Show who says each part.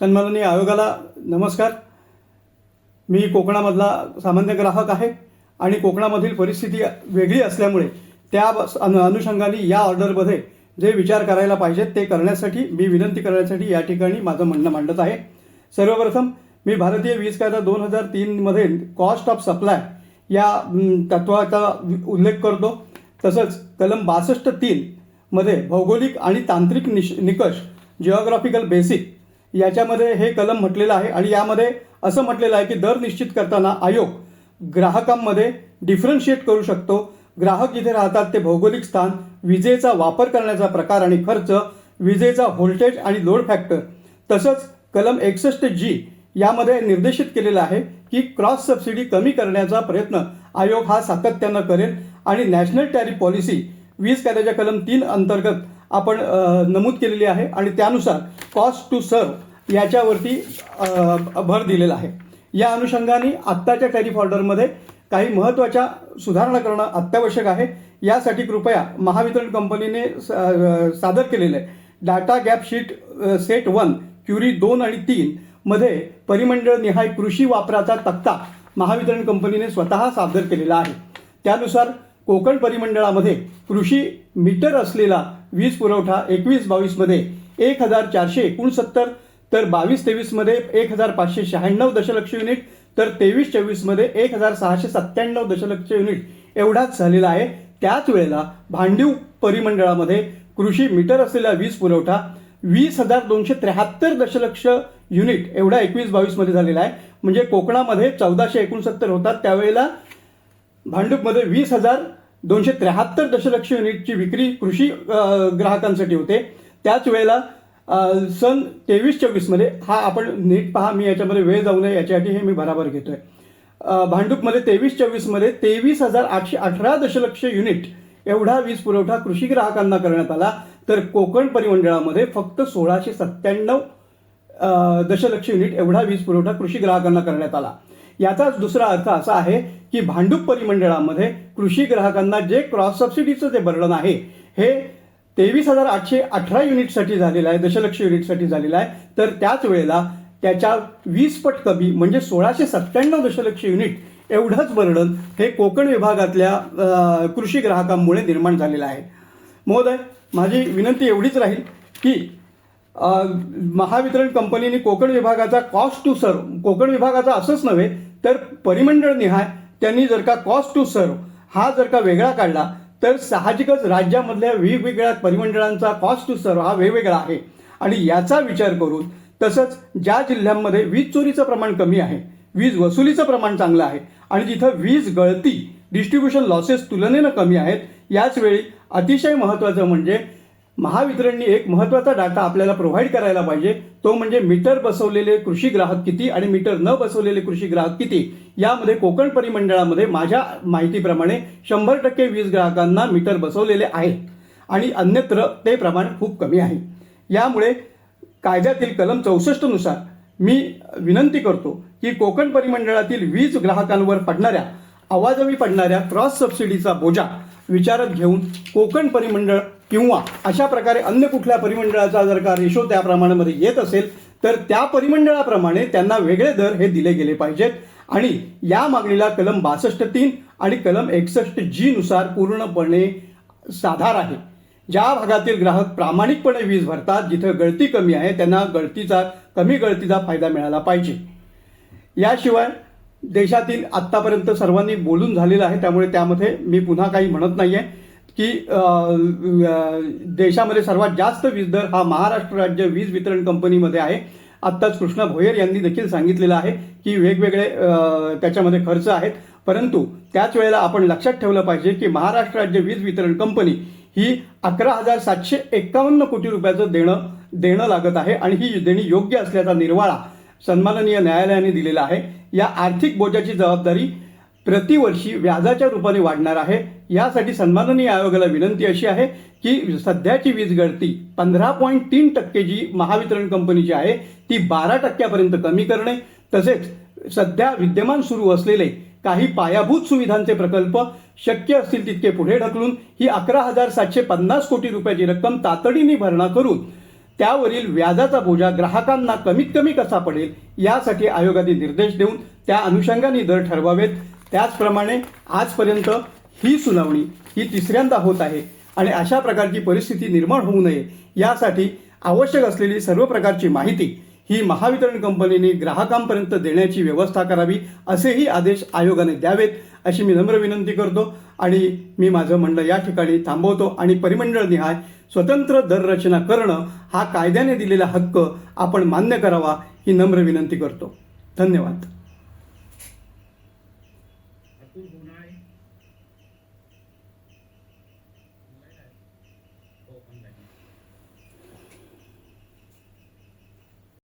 Speaker 1: सन्माननीय आयोगाला नमस्कार. मी कोकणामधला सामान्य ग्राहक आहे आणि कोकणामधील परिस्थिती वेगळी असल्यामुळे त्या बस- अनु अनुषंगाने या ऑर्डरमध्ये जे विचार करायला पाहिजेत ते करण्यासाठी मी विनंती करण्यासाठी या ठिकाणी माझं म्हणणं मांडत आहे. सर्वप्रथम मी भारतीय वीज कायदा दोन हजार तीनमध्ये कॉस्ट ऑफ सप्लाय या तत्वाचा उल्लेख करतो. तसंच कलम बासष्ट तीनमध्ये भौगोलिक आणि तांत्रिक निश निकष जिओग्राफिकल बेसिक याच्यामध्ये हे कलम म्हटलेलं आहे आणि यामध्ये असं म्हटलेलं आहे की दर निश्चित करताना आयोग ग्राहकांमध्ये डिफरन्शिएट करू शकतो. ग्राहक जिथे राहतात ते भौगोलिक स्थान विजेचा वापर करण्याचा प्रकार आणि खर्च विजेचा व्होल्टेज आणि लोड फॅक्टर तसंच कलम एकसष्ट जी यामध्ये निर्देशित केलेलं आहे की क्रॉस सबसिडी कमी करण्याचा प्रयत्न आयोग हा सातत्यानं करेल आणि नॅशनल टॅरिफ पॉलिसी वीज कायद्याच्या कलम तीन अंतर्गत आपण नमूद केलेली आहे आणि त्यानुसार कॉस्ट टू सर्व याच्यावरती भर दिलेला आहे. या अनुषंगाने आत्ताच्या टॅरिफ ऑर्डरमध्ये काही महत्त्वाच्या सुधारणा करणं अत्यावश्यक आहे. यासाठी कृपया महावितरण कंपनीने स- सादर केलेलं आहे. Data gap sheet set one query दोन आणि तीन मध्ये परिमंडळ निहाय कृषी वापराचा तक्ता महावितरण कंपनीने स्वतः सादर केलेला आहे. त्यानुसार कोकण परिमंडळामध्ये कृषी मीटर असलेला वीज पुरवठा एकवीस बावीसमध्ये एक हजार चारशे एकोणसत्तर तर बावीस तेवीसमध्ये एक हजार पाचशे शहाण्णव दशलक्ष युनिट तर तेवीस चोवीसमध्ये एक हजार सहाशे सत्त्याण्णव दशलक्ष युनिट एवढाच झालेला आहे. त्याच वेळेला भांडीव परिमंडळामध्ये कृषी मीटर असलेला वीज पुरवठा वीस हजार दोनशे त्र्याहत्तर दशलक्ष युनिट एवढा एकवीस बावीसमध्ये झालेला आहे. म्हणजे कोकणामध्ये चौदाशे एकोणसत्तर होतात. त्यावेळेला भांडूपमध्ये वीस हजार दोनशे त्र्याहत्तर दशलक्ष युनिटची विक्री कृषी ग्राहकांसाठी होते. त्याच वेळेला सन तेवीस चोवीसमध्ये हा आपण नीट पहा मी याच्यामध्ये वेळ जाऊ नये याच्यासाठी हे मी बराबर घेतोय. अ, भांडूपमध्ये तेवीस चोवीसमध्ये तेवीस हजार आठशे अठरा दशलक्ष युनिट एवढा वीज पुरवठा कृषी ग्राहकांना करण्यात आला. तर कोकण परिमंडळामध्ये फक्त सोळाशे सत्त्याण्णव दशलक्ष युनिट एवढा वीज पुरवठा कृषी ग्राहकांना करण्यात आला. याचाच दुसरा अर्थ असा आहे की भांडूप परिमंडळामध्ये कृषी ग्राहकांना जे क्रॉस सबसिडीचं जे बर्डन आहे हे तेवीस हजार आठशे अठरा युनिटसाठी झालेलं आहे दशलक्ष युनिटसाठी झालेलं आहे. तर त्याच वेळेला त्याच्या वीस पट कमी म्हणजे सोळाशे सत्त्याण्णव दशलक्ष युनिट एवढंच बर्डन हे कोकण विभागातल्या कृषी ग्राहकांमुळे निर्माण झालेलं आहे. महोदय माझी विनंती एवढीच राहील की महावितरण कंपनीने कोकण विभागाचा कॉस्ट टू सर्व कोकण विभागाचा असंच नव्हे तर परिमंडळ निहाय त्यांनी जर का कॉस्ट टू सर्व हा जर का वेगळा काढला तर साहजिकच राज्यामधल्या वेगवेगळ्या परिमंडळांचा कॉस्ट टू सर्व हा वेगवेगळा आहे. आणि याचा विचार करून तसंच ज्या जिल्ह्यांमध्ये वीज चोरीचं प्रमाण कमी आहे वीज वसुलीचं प्रमाण चांगलं आहे आणि जिथं वीज गळती डिस्ट्रीब्युशन लॉसेस तुलनेनं कमी आहेत याचवेळी अतिशय महत्त्वाचं म्हणजे महावितरणने एक महत्त्वाचा डाटा आपल्याला प्रोव्हाइड करायला पाहिजे. तो म्हणजे मीटर बसवलेले कृषी ग्राहक किती आणि मीटर न बसवलेले कृषी ग्राहक किती? यामध्ये कोकण परिमंडळामध्ये माझ्या माहितीप्रमाणे शंभर टक्के वीज ग्राहकांना मीटर बसवलेले आहे आणि अन्यत्र ते प्रमाण खूप कमी आहे. यामुळे कायद्यातील कलम चौसष्टनुसार मी विनंती करतो की कोकण परिमंडळातील वीज ग्राहकांवर पडणाऱ्या आवाजवी पडणाऱ्या क्रॉस सबसिडीचा बोजा विचारात घेऊन कोकण परिमंडळ किंवा अशा प्रकारे अन्य कुठल्या परिमंडळाचा जर का रेशो त्या प्रमाणामध्ये येत असेल तर त्या परिमंडळाप्रमाणे त्यांना वेगळे दर हे दिले गेले पाहिजेत. आणि या मागणीला कलम बासष्ट तीन आणि कलम एकसष्ट जी नुसार पूर्णपणे साधार आहे. ज्या भागातील ग्राहक प्रामाणिकपणे वीज भरतात जिथं गळती कमी आहे त्यांना गळतीचा कमी गळतीचा फायदा मिळाला पाहिजे. याशिवाय देशातील आत्तापर्यंत सर्वांनी बोलून झालेलं आहे त्यामुळे त्यामध्ये मी पुन्हा काही म्हणत नाही आहे की देशामध्ये सर्वात जास्त वीज दर हा महाराष्ट्र राज्य वीज वितरण कंपनीमध्ये आहे. आत्ताच कृष्णा भोयर यांनी देखील सांगितलेलं आहे की वेगवेगळे त्याच्यामध्ये खर्च आहेत. परंतु त्याच वेळेला आपण लक्षात ठेवलं पाहिजे की महाराष्ट्र राज्य वीज वितरण कंपनी ही अकरा हजार सातशे एकावन्न कोटी रुपयाचं देणं देणं लागत आहे आणि ही देणी योग्य असल्याचा निर्वाळा सन्माननीय न्यायालयाने दिलेला आहे. या आर्थिक बोजाची जबाबदारी प्रतिवर्षी व्याजाच्या रूपाने वाढणार आहे. यासाठी सन्माननीय आयोगाला विनंती अशी आहे की सध्याची वीज गळती पंधरा पॉईंट तीन टक्के जी महावितरण कंपनीची आहे ती बारा टक्क्यापर्यंत कमी करणे तसेच सध्या विद्यमान सुरू असलेले काही पायाभूत सुविधांचे प्रकल्प शक्य असतील तितके पुढे ढकलून ही अकरा हजार सातशे पन्नास कोटी रुपयाची रक्कम तातडीने भरणा करून त्यावरील व्याजाचा बोजा ग्राहकांना कमीत कमी कसा पडेल यासाठी आयोगाने निर्देश देऊन त्या अनुषंगाने दर ठरवावेत. त्याचप्रमाणे आजपर्यंत ही सुनावणी ही तिसऱ्यांदा होत आहे आणि अशा प्रकारची परिस्थिती निर्माण होऊ नये यासाठी आवश्यक असलेली सर्व प्रकारची माहिती ही महावितरण कंपनीने ग्राहकांपर्यंत देण्याची व्यवस्था करावी असेही आदेश आयोगाने द्यावेत अशी मी नम्र विनंती करतो. आणि मी माझं म्हणणं या ठिकाणी थांबवतो. आणि परिमंडळ निहाय स्वतंत्र दररचना करणं हा कायद्याने दिलेला हक्क आपण मान्य करावा ही नम्र विनंती करतो. धन्यवाद. open venue.